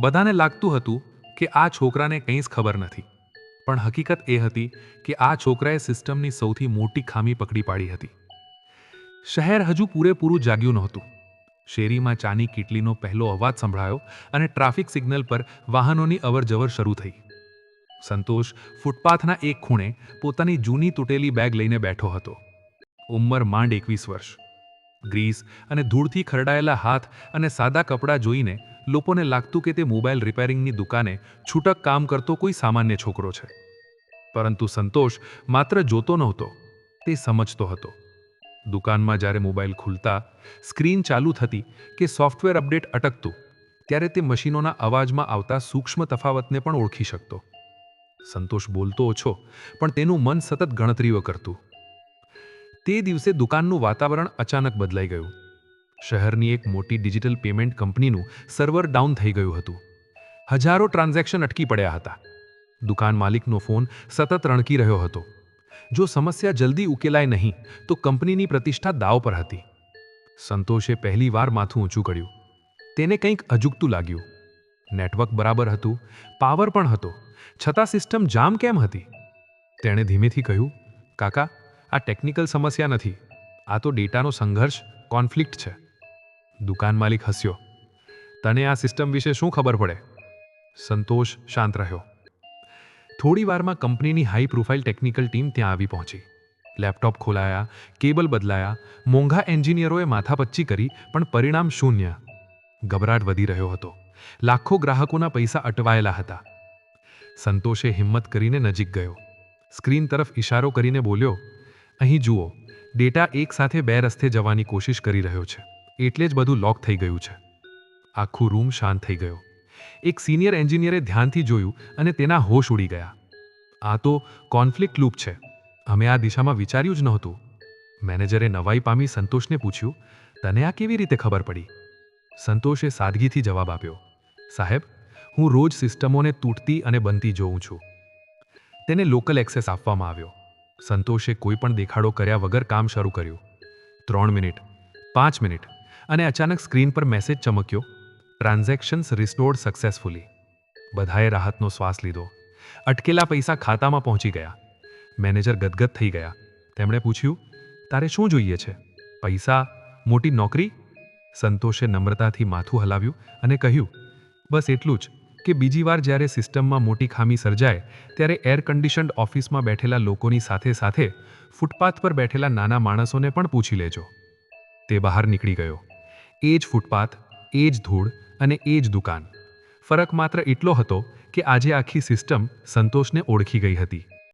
બધાને લાગતું હતું કે આ છોકરાને કંઈ જ ખબર નથી. પણ હકીકત એ હતી કે આ છોકરાએ સિસ્ટમની સૌથી મોટી ખામી પકડી પાડી હતી. શહેર હજુ પૂરેપૂરું જાગ્યું નહોતું. શેરીમાં ચાની કીટલીનો પહેલો અવાજ સંભળાયો અને ટ્રાફિક સિગ્નલ પર વાહનોની અવરજવર શરૂ થઈ. સંતોષ ફૂટપાથના એક ખૂણે પોતાની જૂની તૂટેલી બેગ લઈને બેઠો હતો. ઉંમર માંડ એકવીસ વર્ષ. ગ્રીસ અને ધૂળથી ખરડાયેલા હાથ અને સાદા કપડાં જોઈને લોકોને લાગતું કે તે મોબાઈલ રિપેરિંગની દુકાને છૂટક કામ કરતો કોઈ સામાન્ય છોકરો છે. પરંતુ સંતોષ માત્ર જોતો નહોતો, તે સમજતો હતો. દુકાનમાં જ્યારે મોબાઈલ ખુલતા સ્ક્રીન ચાલુ થતી કે સોફ્ટવેર અપડેટ અટકતું, ત્યારે તે મશીનોના અવાજમાં આવતા સૂક્ષ્મ તફાવતને પણ ઓળખી શકતો. સંતોષ બોલતો ઓછો, પણ તેનું મન સતત ગણતરીઓ કરતું. તે દિવસે દુકાનનું વાતાવરણ અચાનક બદલાઈ ગયું. શહેરની એક મોટી ડિજિટલ પેમેન્ટ કંપનીનું સર્વર ડાઉન થઈ ગયું હતું. હજારો ટ્રાન્ઝેક્શન અટકી પડ્યા હતા. દુકાન માલિકનો ફોન સતત રણકી રહ્યો હતો. જો સમસ્યા જલ્દી ઉકેલાય નહીં, તો કંપનીની પ્રતિષ્ઠા દાવ પર હતી. સંતોષે પહેલીવાર માથું ઊંચું કર્યું. તેને કંઈક અજુગતું લાગ્યું. નેટવર્ક બરાબર હતું, પાવર પણ હતો. છતાં સિસ્ટમ જામ કેમ હતી? તેણે ધીમેથી કહ્યું, કાકા, આ ટેકનિકલ સમસ્યા નથી. આ તો ડેટાનો સંઘર્ષ, કોન્ફ્લિક્ટ છે. દુકાન માલિક હસ્યો. તને આ સિસ્ટમ વિશે શું ખબર પડે? સંતોષ શાંત રહ્યો. થોડી વારમાં કંપનીની હાઈ પ્રોફાઇલ ટેકનિકલ ટીમ ત્યાં આવી પહોંચી. લેપટોપ ખોલાયા કેબલ બદલાયા, મોંઘા એન્જિનિયરોએ માથાપચ્ચી કરી, પણ પરિણામ શૂન્ય. ગભરાટ વધી રહ્યો હતો. લાખો ગ્રાહકોના પૈસા અટવાયેલા હતા. સંતોષે હિંમત કરીને નજીક ગયો. સ્ક્રીન તરફ ઇશારો કરીને બોલ્યો, અહીં જુઓ, ડેટા એકસાથે બે રસ્તે જવાની કોશિશ કરી રહ્યો છે. એટલે જ બધું લોક થઈ ગયું છે. આખું રૂમ શાંત થઈ ગયો. એક સિનિયર એન્જિનિયરે ધ્યાનથી જોયું અને તેના હોશ ઉડી ગયા. આ તો કોન્ફ્લિક્ટ લૂપ છે. અમે આ દિશામાં વિચાર્યું જ નહોતું. મેનેજરે નવાઈ પામી સંતોષને પૂછ્યું, તને આ કેવી રીતે ખબર પડી? સંતોષે સાદગીથી જવાબ આપ્યો, સાહેબ, હું રોજ સિસ્ટમોને તૂટતી અને બનતી જોઉં છું. તેને લોકલ એક્સેસ આપવામાં આવ્યો. સંતોષે કોઈ પણ દેખાડો કર્યા વગર કામ શરૂ કર્યું. ત્રણ મિનિટ, પાંચ મિનિટ અને અચાનક સ્ક્રીન પર મેસેજ ચમક્યો. Transactions restored successfully. બધાએ રાહતનો શ્વાસ લીધો. અટકેલા પૈસા ખાતામાં પહોંચી ગયા. મેનેજર ગદગદ થઈ ગયા. તેમણે પૂછ્યું, તારે શું જોઈએ છે? પૈસા? મોટી નોકરી? સંતોષે નમ્રતાથી માથું હલાવ્યું અને કહ્યું, બસ એટલું જ, કે બીજી વાર જ્યારે સિસ્ટમમાં મોટી ખામી સર્જાય, ત્યારે એર કન્ડિશન્ડ ઓફિસમાં બેઠેલા લોકોની સાથે સાથે ફૂટપાથ પર બેઠેલા નાના માણસોને પણ પૂછી લેજો. તે બહાર નીકળી ગયો. એ જ ફૂટપાથ, એ જ ધૂળ અને એ જ દુકાન. ફરક માત્ર એટલો હતો કે આજે આખી સિસ્ટમ સંતોષને ઓળખી ગઈ હતી.